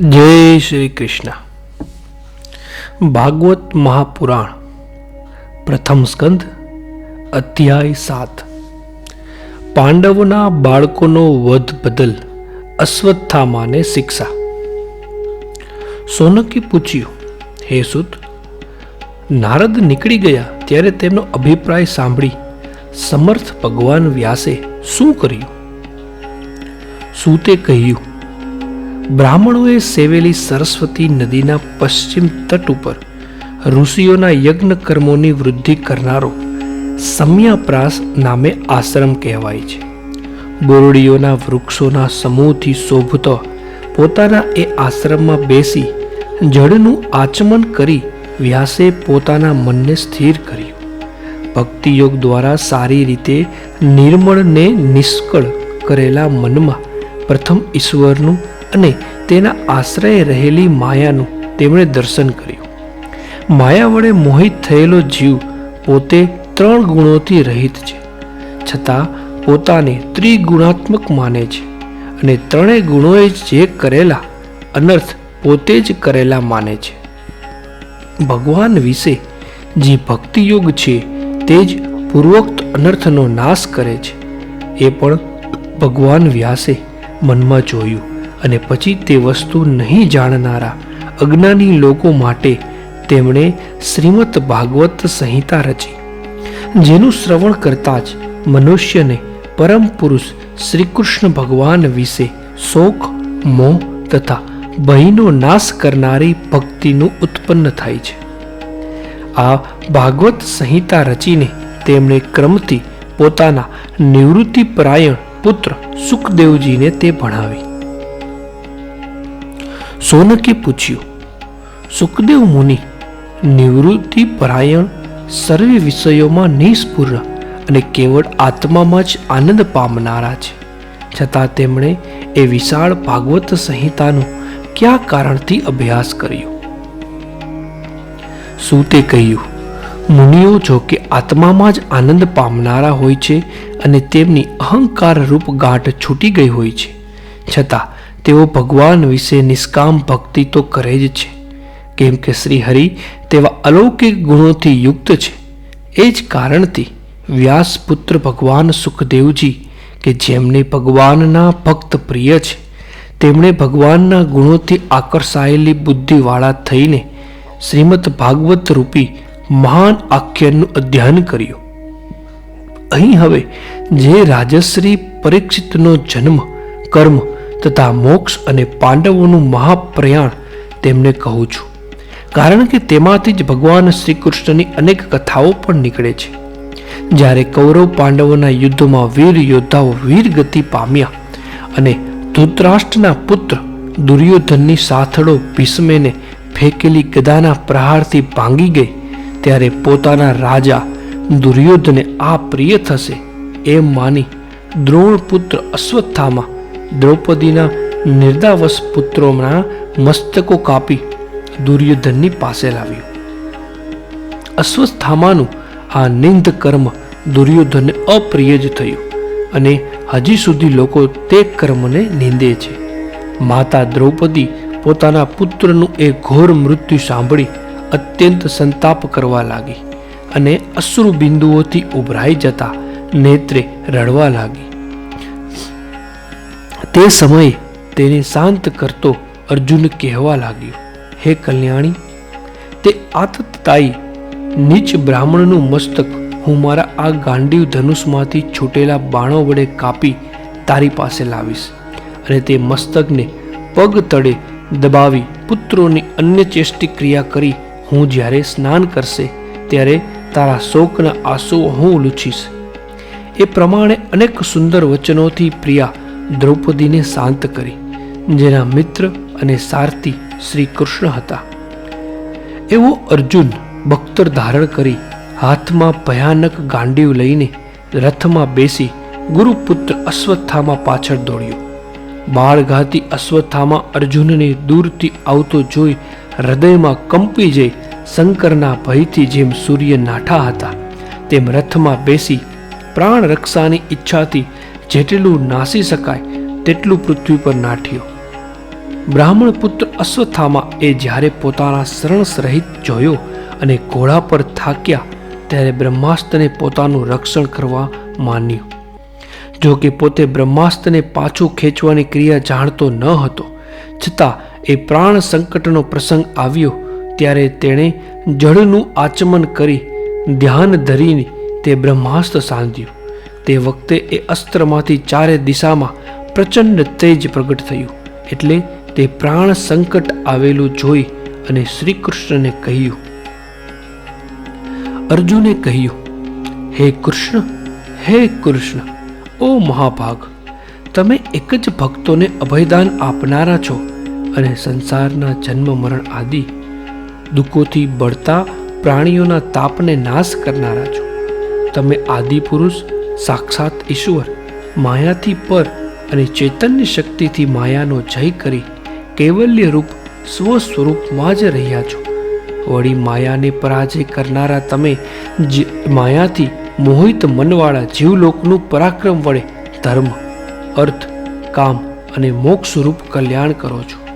જય શ્રી કૃષ્ણ. ભાગવત મહાપુરાણ, પ્રથમ સ્કંદ, અધ્યાય સાત. પાંડવોના બાળકોનો વધ બદલ અશ્વત્થામાને શિક્ષા. સોનકી પૂછ્યું, હે સુત, નારદ નીકળી ગયા ત્યારે તેમનો અભિપ્રાય સાંભળી સમર્થ ભગવાન વ્યાસે શું કર્યું? સુતે કહ્યું બ્રાહ્મણોએ સેવેલી સરસ્વતી નદીના પશ્ચિમ તટ ઉપર ઋષિઓના યજ્ઞ કર્મોની વૃદ્ધિ કરનારો સમ્યાપ્રાસ નામે આશ્રમ કહેવાય છે. બોરડીઓના વૃક્ષોના સમૂહથી શોભતો પોતાના એ આશ્રમમાં બેસી જળનું આચમન કરી વ્યાસે પોતાના મનને સ્થિર કર્યું. ભક્તિયોગ દ્વારા સારી રીતે નિર્મળને નિષ્કળ કરેલા મનમાં પ્રથમ ઈશ્વરનું અને તેના આશ્રય રહેલી માયાનું તેમણે દર્શન કર્યું. માયા વડે મોહિત થયેલો જીવ પોતે ત્રણ ગુણોથી રહિત છે. છતાં પોતાને ત્રિગુણાત્મક માને છે અને ત્રણેય ગુણોએ જે કરેલા અનર્થ પોતે જ કરેલા માને છે. ભગવાન વિશે જે ભક્તિયોગ છે તે જ પૂર્વોક્ત અનર્થનો નાશ કરે છે. એ પણ ભગવાન વ્યાસે મનમાં જોયું. અને પછી તે વસ્તુ નહીં જાણનારા અજ્ઞાની લોકો માટે તેમણે શ્રીમદ ભાગવત સંહિતા રચી. જેનું શ્રવણ કરતા જ મનુષ્યને પરમ પુરુષ શ્રી કૃષ્ણ ભગવાન વિશે શોક, મોહ તથા ભયનો નાશ કરનારી ભક્તિનું ઉત્પન્ન થાય છે. આ ભાગવત સંહિતા રચીને તેમણે ક્રમથી પોતાના નિવૃત્તિપરાયણ પુત્ર સુખદેવજીને તે ભણાવી. સોનકે પૂછ્યું, સુખદેવ મુનિ, નિવૃત્તિ પરાયણ સર્વે વિષયોમાં નિષ્પૂર્ણ અને કેવળ આત્મામાં જ આનંદ પામનારા છે. છતાં તેમણે એ વિશાળ ભાગવત સંહિતાનો કયા કારણથી અભ્યાસ કર્યો? સૂતે કહ્યું, મુનિઓ જો કે આત્મામાં જ આનંદ પામનારા હોય છે અને તેમની અહંકાર રૂપ ગાંઠ છૂટી ગઈ હોય છે. છતાં તેઓ ભગવાન વિશે નિષ્કામ ભક્તિ તો કરે જ છે. કેમ કે શ્રી હરિ તેવા અલૌકિક ગુણોથી યુક્ત છે. એ જ કારણથી વ્યાસપુત્ર ભગવાન સુખદેવજી, કે જેમને ભગવાનના ભક્ત પ્રિય છે, તેમણે ભગવાનના ગુણોથી આકર્ષાયેલી બુદ્ધિવાળા થઈને શ્રીમદ ભાગવત રૂપી મહાન આખ્યાનનું અધ્યયન કર્યું. અહીં હવે જે રાજશ્રી પરીક્ષિતનો જન્મ, કર્મ તથા મોક્ષ અને પાંડવોનું મહાપ્રયાણ તેમને કહું છું. કારણ કે તેમાંથી જ ભગવાન શ્રી કૃષ્ણની અનેક કથાઓ પણ નીકળે છે. જ્યારે કૌરવ પાંડવોના યુદ્ધમાં વીર યોદ્ધાઓ વીર ગતિ પામ્યા અને ધૃતરાષ્ટ્રના પુત્ર દુર્યોધનની સાથળો ભીષ્મેને ફેંકેલી ગદાના પ્રહારથી ભાંગી ગઈ, ત્યારે પોતાના રાજા દુર્યોધને આ પ્રિય થશે એમ માની દ્રોણ પુત્ર અશ્વત્થામાં દ્રૌપદીના નિર્દાવશ પુત્રોના મસ્તકો કાપી દુર્યોધનની પાસે લાવ્યું. અશ્વસ્થામાનું આ નિંદ કર્મ દુર્યોધનને અપ્રિય જ થયું અને હજી સુધી લોકો તે કર્મને નિંદે છે. માતા દ્રૌપદી પોતાના પુત્રનું એ ઘોર મૃત્યુ સાંભળી અત્યંત સંતાપ કરવા લાગી અને અશ્રુ બિંદુઓથી ઉભરાઈ જતા નેત્રે રડવા લાગી. તે સમયે તેને શાંત કરતો અર્જુન કહેવા લાગ્યો, હે કલ્યાણી, તે આતતાઈ નીચ બ્રાહ્મણનું મસ્તક હું મારા આ ગાંડીવ ધનુષમાંથી છૂટેલા બાણો વડે કાપી તારી પાસે લાવીશ અને તે મસ્તકને પગ તળે દબાવી પુત્રોની અન્ય ચેષ્ટી ક્રિયા કરી હું જ્યારે સ્નાન કરશે ત્યારે તારા શોકના આંસુઓ હું લૂછીશ. એ પ્રમાણે અનેક સુંદર વચનોથી પ્રિયા દ્રૌપદીને શાંત કરી, જેના મિત્ર અને સારથી શ્રી કૃષ્ણ હતા. એવો અર્જુન બખ્તર ધારણ કરી હાથમાં ભયાનક ગાંડીવ લઈને રથમાં બેસી ગુરુપુત્ર અશ્વત્થામાં પાછળ દોડ્યો. બાળઘાતી અશ્વત્થામાં અર્જુનને દૂરથી આવતો જોઈ હૃદયમાં કંપી જઈ શંકરના ભયથી જેમ સૂર્ય નાઠા હતા, તેમ રથમાં બેસી પ્રાણ રક્ષાની ઈચ્છાથી જેટલું નાસી શકાય, તેટલું પૃથ્વી પર નાઠ્યો. બ્રાહ્મણ પુત્ર અશ્વત્થામા એ જ્યારે પોતાના શરણ સહિત જોયો અને ઘોડા પર થાક્યા, ત્યારે બ્રહ્માસ્ત્રને પોતાનું રક્ષણ કરવા માન્યું. જો કે પોતે બ્રહ્માસ્ત્રને પાછું ખેંચવાની ક્રિયા જાણતો ન હતો. છતાં એ પ્રાણ સંકટનો પ્રસંગ આવ્યો, ત્યારે તેણે જળનું આચમન કરી ધ્યાન ધરીને તે બ્રહ્માસ્ત્ર સાંધ્યું. તે વખતે એ અસ્ત્રમાંથી ચારે દિશામાં પ્રચંડ તેજ પ્રગટ થયું. એટલે તે પ્રાણ સંકટ આવેલું જોઈ અને શ્રી કૃષ્ણને કહ્યું, અર્જુને કહ્યું, હે કૃષ્ણ હે કૃષ્ણ, ઓ મહાભાગ, તમે એક જ ભક્તોને અભયદાન આપનારા છો અને સંસારના જન્મ મરણ આદિ દુઃખોથી બળતા પ્રાણીઓના તાપને નાશ કરનારા છો. તમે આદિ પુરુષ સાક્ષાત ઈશ્વર માયાથી પર અને ચૈતન્ય શક્તિથી માયાનો જય કરી કૈવલ્ય રૂપ સ્વ સ્વરૂપમાં જ રહ્યા છો. વળી માયાને પરાજય કરનારા તમે માયાથી મોહિત મનવાળા જીવલોકનું પરાક્રમ વડે ધર્મ, અર્થ, કામ અને મોક્ષ રૂપ કલ્યાણ કરો છો.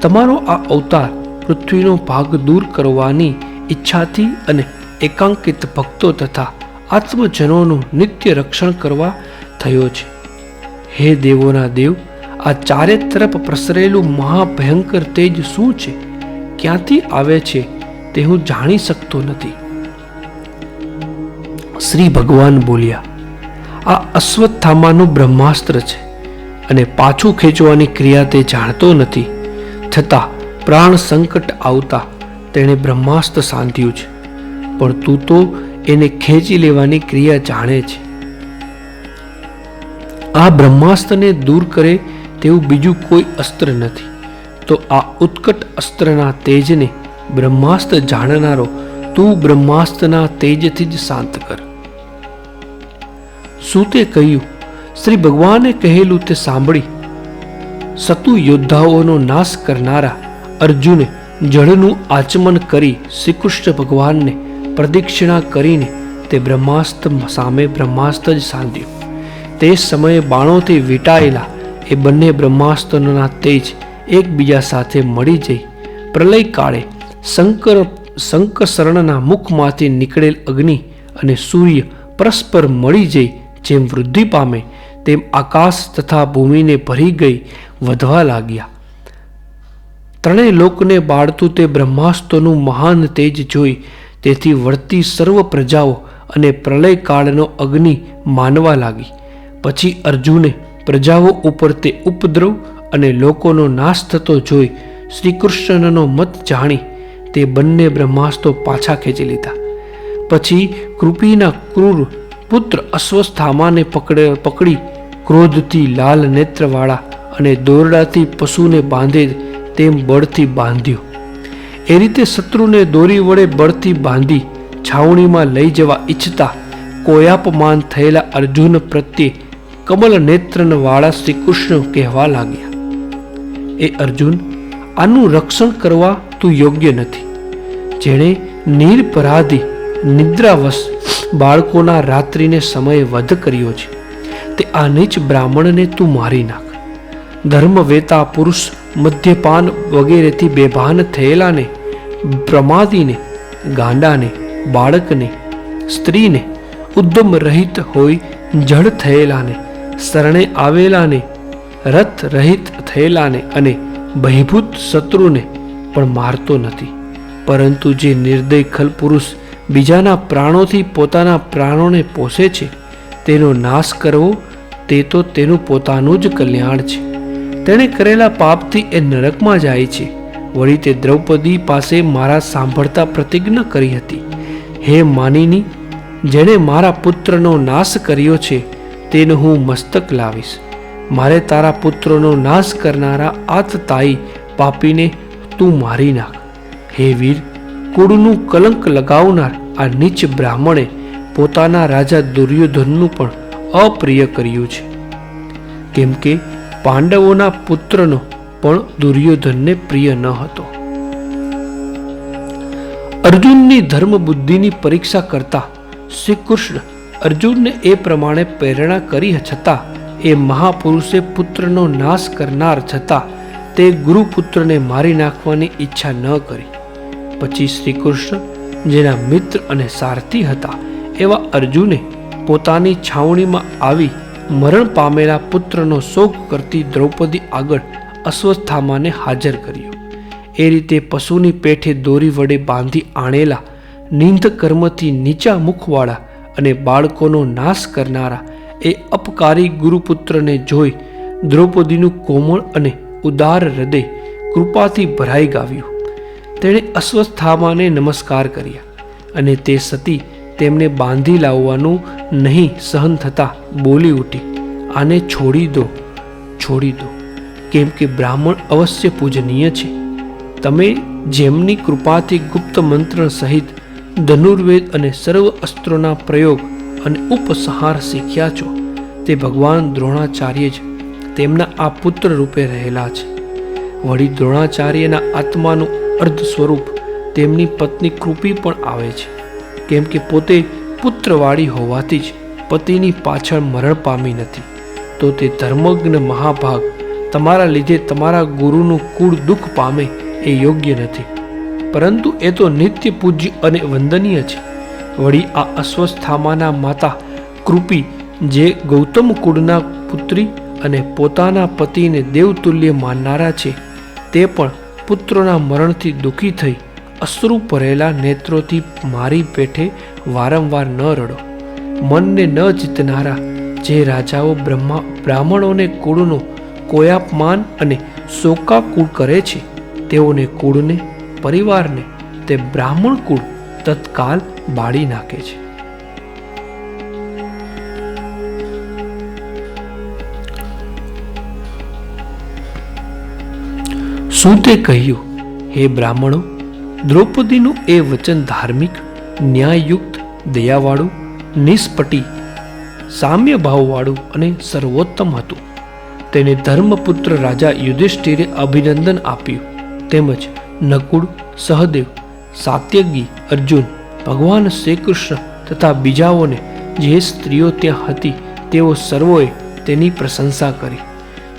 તમારો આ અવતાર પૃથ્વીનો ભાગ દૂર કરવાની ઈચ્છાથી અને એકાંકિત ભક્તો તથા આત્મજનોનું નિત્ય રક્ષણ કરવા થયો છે. હે દેવોના દેવ, આ ચારે તરફ પ્રસરેલું મહાભયંકર તેજ શું છે? ક્યાંથી આવે છે તે હું જાણી શકતો નથી. શ્રી ભગવાન બોલ્યા, આ અશ્વત્થામાનું બ્રહ્માસ્ત્ર છે અને પાછું ખેંચવાની ક્રિયા તે જાણતો નથી. છતાં પ્રાણ સંકટ આવતા તેણે બ્રહ્માસ્ત્ર સાંધ્યું છે. પણ તું તો એને ખેંચી લેવાની ક્રિયા જાણે છે. આ બ્રહ્માસ્ત્રને દૂર કરે તેવું બીજું કોઈ અસ્ત્ર નથી. તો આ ઉત્કટ અસ્ત્રના તેજને બ્રહ્માસ્ત્ર જાણનારો તું બ્રહ્માસ્ત્રના તેજથી જ શાંત કર. સૂતે કહ્યું, શ્રી ભગવાને કહેલું તે સાંભળી. સતુ યોદ્ધાઓનો નાશ કરનારા અર્જુને જળનું આચમન કરી શ્રીકૃષ્ણ ભગવાનને પ્રદક્ષિણા કરીને તે બ્રહ્માસ્ત્ર સામે બ્રહ્માસ્ત્ર જ સાંધ્યું. તે સમયે બાણોથી વીંટાયેલા એ બંને બ્રહ્માસ્ત્રના તેજ એકબીજા સાથે મળી જઈ પ્રલય કાળે શંકર શંકરશરણના મુખમાંથી નીકળેલ અગ્નિ અને સૂર્ય પરસ્પર મળી જઈ જેમ વૃદ્ધિ પામે તેમ આકાશ તથા ભૂમિને ભરી ગઈ વધવા લાગ્યા. ત્રણેય લોકને બાળતું તે બ્રહ્માસ્ત્રનું મહાન તેજ જોઈ તેથી વળતી સર્વ પ્રજાઓ અને પ્રલયકાળનો અગ્નિ માનવા લાગી. પછી અર્જુને પ્રજાઓ ઉપર તે ઉપદ્રવ અને લોકોનો નાશ થતો જોઈ શ્રી કૃષ્ણનો મત જાણી તે બંને બ્રહ્માસ્ત્રો પાછા ખેંચી લીધા. પછી કૃપીના ક્રૂર પુત્ર અસ્વસ્થામાને પકડે, પકડી ક્રોધથી લાલ નેત્રવાળા અને દોરડાથી પશુને બાંધે તેમ બળથી બાંધ્યો. એ રીતે શત્રુને દોરી વડે બળથી બાંધી છાવણીમાં લઈ જવા ઈચ્છતા કોયાપમાન થયેલા અર્જુન પ્રત્યે કમલ નેત્રવાળા શ્રી કૃષ્ણ કહેવા લાગ્યા, એ અર્જુન, આનું રક્ષણ કરવા તું યોગ્ય નથી. જેણે નિરપરાધી, નિદ્રાવશ બાળકોના રાત્રિને સમયે વધ કર્યો છે, તે આ નીચ બ્રાહ્મણને તું મારી નાખ. ધર્મવેતા પુરુષ મદ્યપાન વગેરેથી બેભાન થયેલાને પ્રમાદીને, ગાંડાને, બાળકને, સ્ત્રીને ઉદ્દમ રહિત હોય જડ થયેલાને, શરણે આવેલાને, રથ રહિત થયેલાને અને બહિભૂત શત્રુને પણ મારતો નથી. પરંતુ જે નિર્દય ખલ પુરુષ બીજાના પ્રાણોથી પોતાના પ્રાણોને પોષે છે, તેનો નાશ કરવો તે તો તેનું પોતાનું જ કલ્યાણ છે. તેણે કરેલા પાપથી એ નરકમાં જાય છે. વળી તે દ્રૌપદી પાસે મારા સાંભળતા પ્રતિજ્ઞ કરી હતી. હે માનીની, જેણે મારા પુત્રનો નાશ કર્યો છે, તેને હું મસ્તક લાવીશ. મારે તારા પુત્રનો નાશ કરનારા આતતાઈ પાપીને તું મારી નાખ. હે વીર, કુળનું કલંક લગાવનાર આ નીચ બ્રાહ્મણે પોતાના રાજા દુર્યોધનનું પણ અપ્રિય કર્યું છે. કેમ કે પાંડવોના પુત્રનો પણ દુર્યોધનને પ્રિય ન હતો. અર્જુનની ધર્મ બુદ્ધિની પરીક્ષા કરતા શ્રી કૃષ્ણ અર્જુનને એ પ્રમાણે પ્રેરણા કરી છતાં એ મહાપુરુષે પુત્રનો નાશ કરનાર છતાં તે ગુરુપુત્રને મારી નાખવાની ઈચ્છા ન કરી. પછી શ્રી કૃષ્ણ જેના મિત્ર અને સારથી હતા એવા અર્જુને પોતાની છાવણીમાં આવી મરણ પામેલા પુત્રનો શોક કરતી દ્રૌપદી આગળ અશ્વત્થામાને હાજર કર્યો. એ રીતે પશુની પેઠે દોરી વડે બાંધી આણેલા નિંદ કર્મથી નીચા મુખવાળા અને બાળકોનો નાશ કરનારા એ અપકારી ગુરુપુત્રને જોઈ દ્રૌપદીનું કોમળ અને ઉદાર હૃદય કૃપાથી ભરાઈ ગાવ્યું. તેણે અશ્વત્થામાને નમસ્કાર કર્યા અને તે સતી તેમને બાંધી લાવવાનું નહીં સહન થતાં બોલી ઉઠી, આને છોડી દો છોડી દો. કેમ કે બ્રાહ્મણ અવશ્ય પૂજનીય છે. તમે જેમની કૃપાથી ગુપ્ત મંત્ર સહિત ધનુર્વેદ અને સર્વ અસ્ત્રોના પ્રયોગ અને ઉપસંહાર શીખ્યા છો, તે ભગવાન દ્રોણાચાર્ય જ તેમના આ પુત્ર રૂપે રહેલા છે. વળી દ્રોણાચાર્યના આત્માનું અર્ધ સ્વરૂપ તેમની પત્ની કૃપી પણ આવે છે, કેમ કે પોતે પુત્રવાળી હોવાથી જ પતિની પાછળ મરણ પામી નથી. તો તે ધર્મજ્ઞ મહાભાગ તમારા લીધે તમારા ગુરુનું કુળ દુઃખ પામે એ યોગ્ય નથી. પરંતુ એ તો નિત્ય પૂજ્ય અને વંદનીય છે. વળી આ અસ્વસ્થામાના માતા કૃપી, જે ગૌતમ કુળના પુત્રી અને પોતાના પતિને દેવતુલ્ય માનનારા છે, તે પણ પુત્રોના મરણથી દુઃખી થઈ અશ્રુ ભરેલા નેત્રોથી મારી પેઠે વારંવાર ન રડો. મનને ન જીતનારા જે રાજાઓ બ્રહ્મા, બ્રાહ્મણોને કુળનો કોયાપમાન અને શોકાકુળ કરે છે. તેઓને કુળને, પરિવારને તે બ્રાહ્મણ કુળ તત્કાલ બાળી નાખે છે. શું તે કહ્યું? હે બ્રાહ્મણો, દ્રૌપદીનું એ વચન ધાર્મિક, ન્યાયયુક્ત, દયાવાળું, નિષ્પટી સામ્ય ભાવવાળું અને સર્વોત્તમ હતું. તેને ધર્મપુત્ર રાજા યુધિષ્ઠિરે અભિનંદન આપ્યું. તેમજ નકુળ, સહદેવ, સાત્યગી, અર્જુન, ભગવાન શ્રીકૃષ્ણ તથા બીજાઓને જે સ્ત્રીઓ ત્યાં હતી, તેઓ સર્વોએ તેની પ્રશંસા કરી.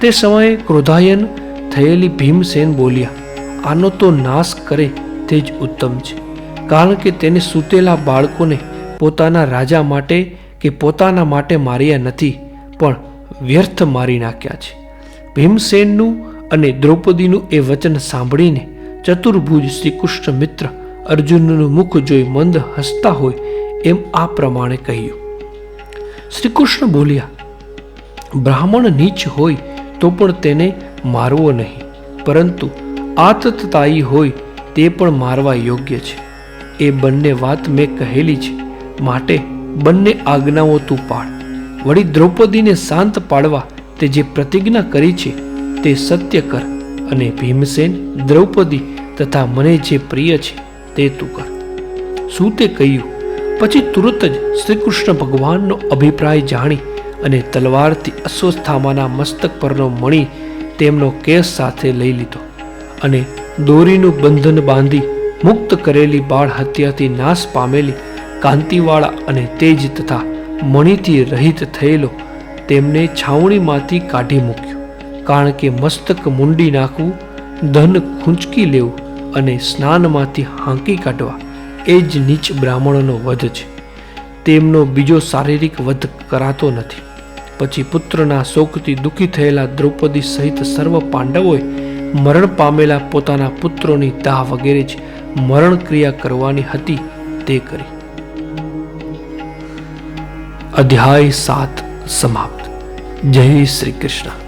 તે સમયે ક્રોધાયન થયેલી ભીમસેન બોલ્યા, આનો તો નાશ કરે તે જ ઉત્તમ છે. કારણ કે તેને સૂતેલા બાળકોને પોતાના રાજા માટે કે પોતાના માટે માર્યા નથી, પણ વ્યર્થ મારી નાખ્યા છે. ભીમસેનનું અને દ્રૌપદીનું એ વચન સાંભળીને ચતુર્ભુજ શ્રી કૃષ્ણ મિત્ર અર્જુનનું મુખ જોઈ મંદ હસતા હોય એમ આ પ્રમાણે કહ્યું. શ્રી કૃષ્ણ બોલ્યા, બ્રાહ્મણ નીચ હોય તો પણ તેને મારવો નહીં, પરંતુ આતતતાઈ હોય તે પણ મારવા યોગ્ય છે. એ બંને વાત મેં કહેલી છે, માટે બંને આજ્ઞાઓ તું પાડ વળી દ્રૌપદીને શાંત પાડવા તે જે પ્રતિજ્ઞા કરી છે તે સત્ય કર અને ભીમસેન, દ્રૌપદી તથા મને જે પ્રિય છે તે તું કર. શું તે કહ્યું? પછી તુરત જ શ્રી ભગવાનનો અભિપ્રાય જાણી અને તલવારથી અશ્વસ્થામાના મસ્તક પરનો મણી તેમનો કેસ સાથે લઈ લીધો અને દોરીનું બંધન બાંધી મુક્ત કરેલી બાળ હત્યાથી નાશ પામેલી કાંતિવાળા અને તેજ તથા મણીથી રહિત થયેલો, તેમને છાવણીમાંથી કાઢી મૂક્યો. કારણ કે મસ્તક મૂંડી નાખવું, ધન ખૂંચકી લેવું અને સ્નાનમાંથી હાંકી કાઢવા એ જ નીચ બ્રાહ્મણોનો વધ છે. તેમનો બીજો શારીરિક વધ કરાતો નથી. પછી પુત્રના શોકથી દુઃખી થયેલા દ્રૌપદી સહિત સર્વ પાંડવોએ મરણ પામેલા પોતાના પુત્રોની દાહ વગેરે જ મરણ ક્રિયા કરવાની હતી તે કરી. અધ્યાય સાત સમાપ્ત. જય શ્રી કૃષ્ણ.